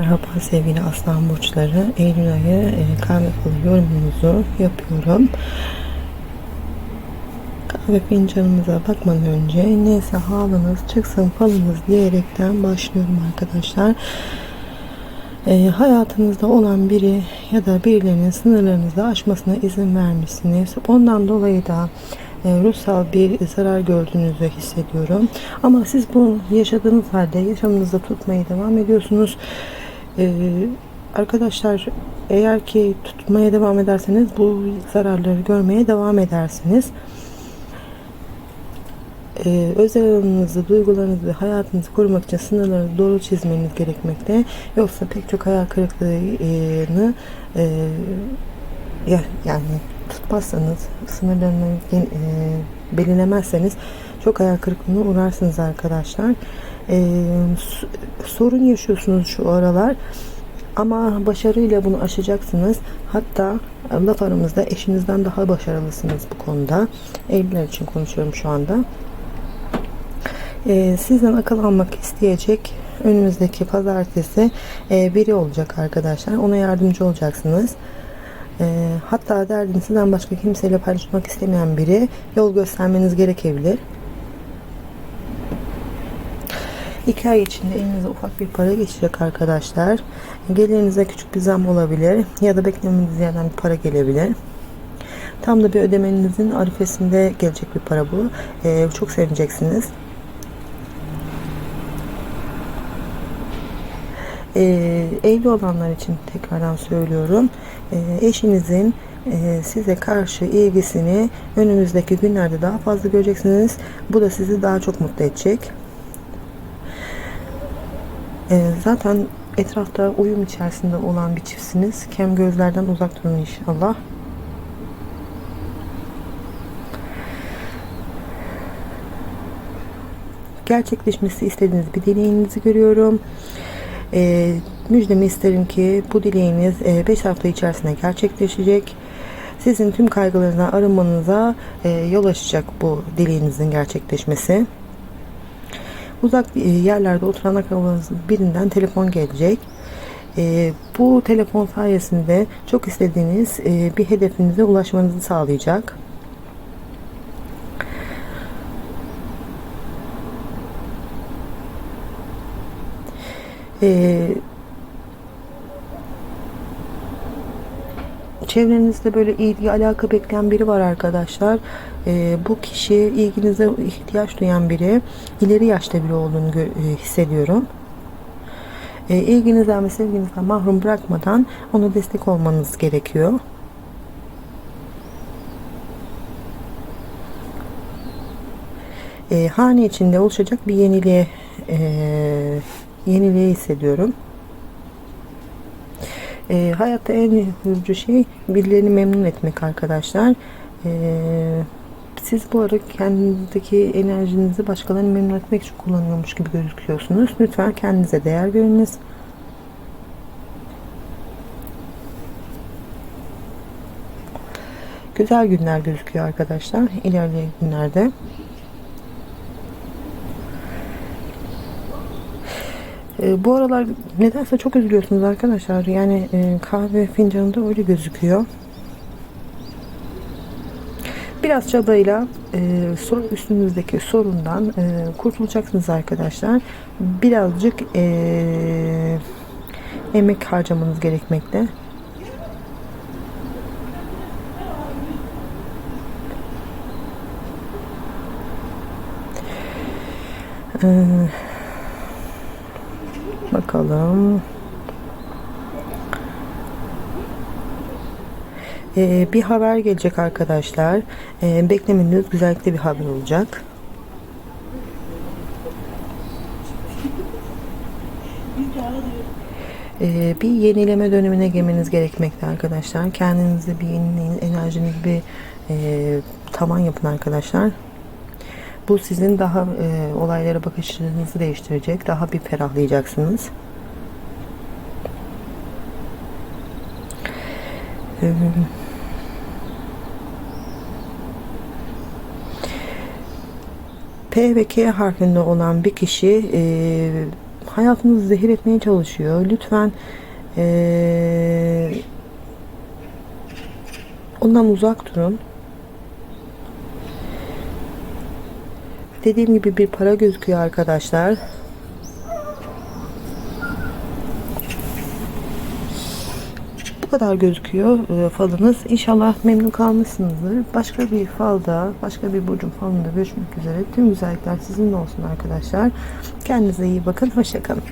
Merhaba sevgili aslan burçları. Eylül ayı e, kahve falı yorumunuzu yapıyorum. Kahve fincanımıza bakmadan önce neyse halınız çıksın falınız diyerekten başlıyorum arkadaşlar. E, hayatınızda olan biri ya da birilerinin sınırlarınızı aşmasına izin vermişsiniz. Ondan dolayı da e, ruhsal bir zarar gördüğünüzü hissediyorum. Ama siz bunu yaşadığınız halde yaşamınızda tutmaya devam ediyorsunuz. E, arkadaşlar eğer ki tutmaya devam ederseniz bu zararları görmeye devam edersiniz. Ee, özel alanınızı, duygularınızı hayatınızı korumak için sınırlarınızı doğru çizmeniz gerekmekte. Yoksa pek çok hayal kırıklığını e, ya, yani tutmazsanız, sınırlarını e, belirlemezseniz çok hayal kırıklığına uğrarsınız arkadaşlar. E, sorun yaşıyorsunuz şu aralar. Ama başarıyla bunu aşacaksınız. Hatta laf aramızda eşinizden daha başarılısınız bu konuda. Evliler için konuşuyorum şu anda. Ee, sizden akıl almak isteyecek önümüzdeki pazartesi e, biri olacak arkadaşlar. Ona yardımcı olacaksınız. E, hatta derdini sizden başka kimseyle paylaşmak istemeyen biri yol göstermeniz gerekebilir. İki ay içinde elinize ufak bir para geçecek arkadaşlar. Gelirinize küçük bir zam olabilir ya da beklemediğiniz yerden bir para gelebilir. Tam da bir ödemenizin arifesinde gelecek bir para bu. Ee, çok sevineceksiniz. Ee, evli olanlar için tekrardan söylüyorum. Ee, eşinizin e, size karşı ilgisini önümüzdeki günlerde daha fazla göreceksiniz. Bu da sizi daha çok mutlu edecek. Ee, zaten etrafta uyum içerisinde olan bir çiftsiniz. Kem gözlerden uzak durun inşallah. Gerçekleşmesi istediğiniz bir dileğinizi görüyorum. Ee, müjdemi isterim ki bu dileğiniz 5 hafta içerisinde gerçekleşecek. Sizin tüm kaygılarından arınmanıza e, yol açacak bu dileğinizin gerçekleşmesi. Uzak e, yerlerde oturan akrabanızın birinden telefon gelecek. E, bu telefon sayesinde çok istediğiniz e, bir hedefinize ulaşmanızı sağlayacak. Ee, çevrenizde böyle ilgi alaka bekleyen biri var arkadaşlar. Ee, bu kişi ilginize ihtiyaç duyan biri. ileri yaşta biri olduğunu e, hissediyorum. Ee, ilginizden ve sevginizden mahrum bırakmadan ona destek olmanız gerekiyor. Ee, hane içinde oluşacak bir yeniliğe e, yeniliği hissediyorum. E, hayatta en yorucu şey birilerini memnun etmek arkadaşlar. E, siz bu ara kendinizdeki enerjinizi başkalarını memnun etmek için kullanıyormuş gibi gözüküyorsunuz. Lütfen kendinize değer veriniz. Güzel günler gözüküyor arkadaşlar. İlerleyen günlerde. E, bu aralar nedense çok üzülüyorsunuz arkadaşlar. Yani e, kahve fincanında öyle gözüküyor. Biraz çabayla e, sorun üstünüzdeki sorundan e, kurtulacaksınız arkadaşlar. Birazcık e, emek harcamanız gerekmekte. Eee Bakalım. Ee, bir haber gelecek arkadaşlar. Ee, beklemeniz güzellikle bir haber olacak. Ee, bir yenileme dönemine girmeniz gerekmekte arkadaşlar. Kendinizi bir yenileyin, enerjinizi bir e, tavan yapın arkadaşlar. Bu sizin daha e, olaylara bakışınızı değiştirecek. Daha bir ferahlayacaksınız. Ee, P ve K harfinde olan bir kişi e, hayatınızı zehir etmeye çalışıyor. Lütfen ee, ondan uzak durun. Dediğim gibi bir para gözüküyor arkadaşlar. Bu kadar gözüküyor e, falınız. İnşallah memnun kalmışsınızdır. Başka bir falda, başka bir burcun falında görüşmek üzere. Tüm güzellikler sizinle olsun arkadaşlar. Kendinize iyi bakın. Hoşçakalın.